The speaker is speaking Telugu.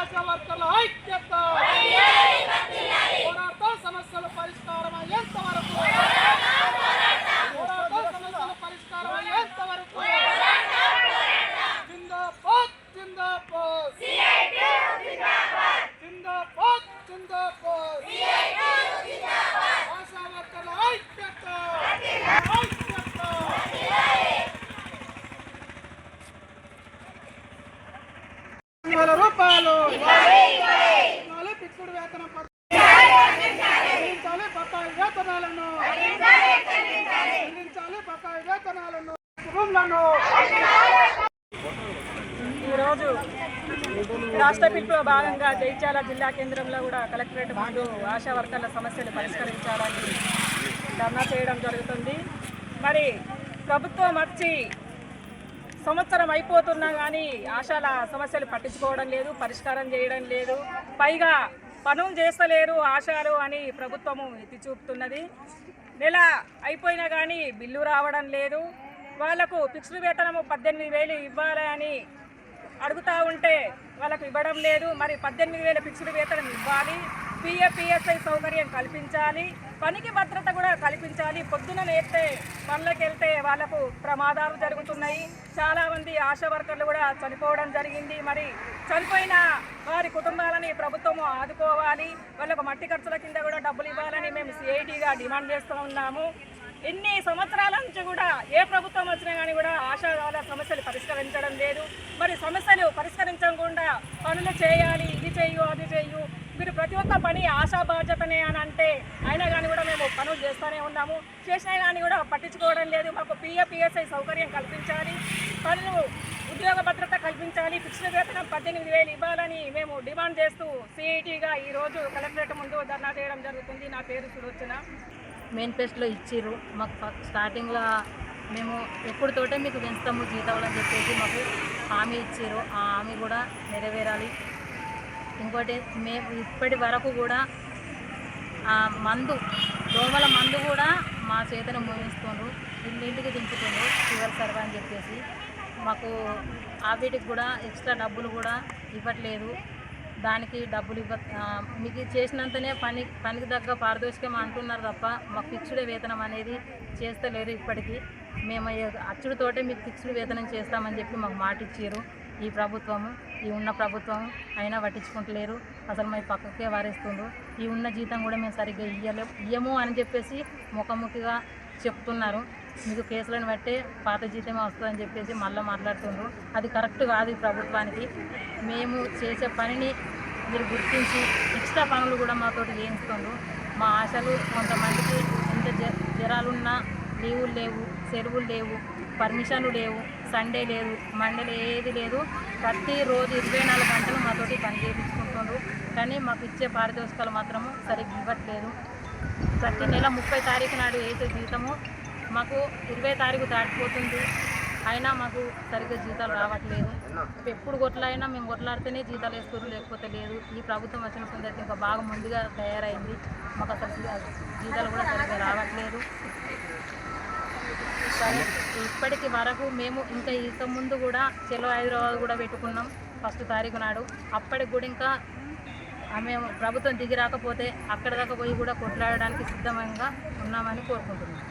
ఆశా వర్కర్ల ఐక్యత! వేల రూపాయలు. పిక్కుడు ఫిక్స్డ్ వేతనం చెల్లించాలి బకాయి వేతనాలను. చెల్లించాలి బకాయి వేతనాలను. కుటుంబాలను ఈరోజు రాష్ట్ర పిలుపులో భాగంగా జైత్యాల జిల్లా కేంద్రంలో కూడా కలెక్టరేట్ ముందు ఆశా వర్కర్ల సమస్యలు పరిష్కరించాలని ధర్నా చేయడం జరుగుతుంది. మరి ప్రభుత్వం వచ్చి సంవత్సరం అయిపోతున్నా కానీ ఆశాల సమస్యలు పట్టించుకోవడం లేదు పరిష్కారం చేయడం లేదు. పైగా పనులు చేస్తలేరు ఆశాలు అని ప్రభుత్వము ఎత్తి చూపుతున్నది. నెల అయిపోయినా కానీ బిల్లు రావడం లేదు. వాళ్ళకు ఫిక్స్డ్ వేతనము పద్దెనిమిది వేలు ఇవ్వాలి అని అడుగుతా ఉంటే వాళ్ళకు ఇవ్వడం లేదు. మరి పద్దెనిమిది వేల ఫిక్స్డ్ వేతనం ఇవ్వాలి. పిఎఫ్పిఎస్ఐ సౌకర్యం కల్పించాలి. పనికి భద్రత కూడా కల్పించాలి. పొద్దున లేస్తే పనులకు వెళ్తే వాళ్ళకు ప్రమాదాలు జరుగుతున్నాయి. చాలామంది ఆశా వర్కర్లు కూడా చనిపోవడం జరిగింది. మరి చనిపోయిన వారి కుటుంబాలని ప్రభుత్వం ఆదుకోవాలి. వాళ్ళకు మట్టి ఖర్చుల కింద కూడా డబ్బులు ఇవ్వాలని మేము సిఐటిగా డిమాండ్ చేస్తూ ఉన్నాము. ఎన్ని సంవత్సరాల నుంచి కూడా ఏ ప్రభుత్వం వచ్చినా కానీ కూడా ఆశా సమస్యలు పరిష్కరించడం లేదు. మరి సమస్యలు పరిష్కరించకుండా పనులు చేయాలి. ఇది చేయు అది చేయు పని ఆశా బాధ్యతనే అని అంటే అయినా కానీ కూడా మేము పనులు చేస్తూనే ఉన్నాము. చేసినా కానీ కూడా పట్టించుకోవడం లేదు. మాకు పిఎఫ్ఈఎస్ఐ సౌకర్యం కల్పించాలి. పనులు ఉద్యోగ భద్రత కల్పించాలి. ఫిక్స్డ్ వేతనం పద్దెనిమిది వేలు ఇవ్వాలని మేము డిమాండ్ చేస్తూ సిఐటిగా ఈరోజు కలెక్టరేట్ ముందు ధర్నా చేయడం జరుగుతుంది. నా పేరు సులోచన. మేనిఫెస్టోలో ఇచ్చిర్రు. మాకు స్టార్టింగ్లో మేము ఎప్పుడుతోటే మీకు పెంచుతాము జీతాలు అని చెప్పేసి మాకు హామీ ఇచ్చారు ఆ హామీ కూడా నెరవేరాలి. ఇంకోటి మేము ఇప్పటి వరకు కూడా ఆ మందు దోమల మందు కూడా మా చేతను మోయిస్తుండ్రు. ఇంటింటికి దింపుతుండ్రు ఫీవర్ సర్వ్ అని చెప్పేసి. మాకు ఆ వీటికి కూడా ఎక్స్ట్రా డబ్బులు కూడా ఇవ్వట్లేదు. దానికి డబ్బులు ఇవ్వ మీకు చేసినంతనే పని పనికి తగ్గ పారితోషికం అంటున్నారు తప్ప మాకు ఫిక్స్డ్ వేతనం అనేది చేస్తలేరు ఇప్పటికీ. మేము ఈ అచ్చుడితోటే మీకు ఫిక్స్డ్ వేతనం చేస్తామని చెప్పి మాకు మాట ఇచ్చారు ఈ ప్రభుత్వము ఈ ఉన్న ప్రభుత్వం అయినా పట్టించుకుంటలేరు. అసలు మా పక్కకే వారేస్తుండ్రు. ఈ ఉన్న జీతం కూడా మేము సరిగ్గా ఇయ్యలే ఇయ్యము అని చెప్పేసి ముఖముఖిగా చెప్తున్నారు. మీకు కేసులను బట్టే పాత జీతమే వస్తుందని చెప్పేసి మళ్ళీ మాట్లాడుతుండ్రు. అది కరెక్ట్ కాదు ఈ ప్రభుత్వానికి. మేము చేసే పనిని మీరు గుర్తించి ఎక్స్ట్రా పనులు కూడా మాతోటి చేయిస్తుండ్రు మా ఆశలు కొంతమందికి ఎంత జ జ్వరాలున్నా లీవులు లేవు సెలవులు లేవు పర్మిషన్లు లేవు. సండే లేదు మండే ఏది లేదు. ప్రతిరోజు ఇరవై నాలుగు గంటలు మాతోటి పని చేయించుకుంటున్నారు కానీ మాకు ఇచ్చే పారితోషికాలు మాత్రము సరిగ్గా ఇవ్వట్లేదు. ప్రతి నెల ముప్పై తారీఖు నాడు వేసే జీతము మాకు ఇరవై తారీఖు దాటిపోతుంది. అయినా మాకు సరిగ్గా జీతాలు రావట్లేదు. ఎప్పుడు కొట్లాడినా మేము కొట్లాడితేనే జీతాలు వేసుకోరు లేకపోతే లేదు. ఈ ప్రభుత్వం వచ్చిన సందర్భంగా ఇంకా బాగా ముందుగా తయారైంది. మాకు అసలు జీతాలు కూడా సరిగ్గా రావట్లేదు. ఇప్పటికి వరకు మేము ఇంకా ఇక ముందు కూడా చెలో హైదరాబాద్ కూడా పెట్టుకున్నాం ఫస్ట్ తారీఖు నాడు. అప్పటికి కూడా ఇంకా ఆమె మేము ప్రభుత్వం దిగి రాకపోతే అక్కడ దాకా పోయి కూడా కొట్లాడడానికి సిద్ధంగా ఉన్నామని కోరుకుంటున్నాం.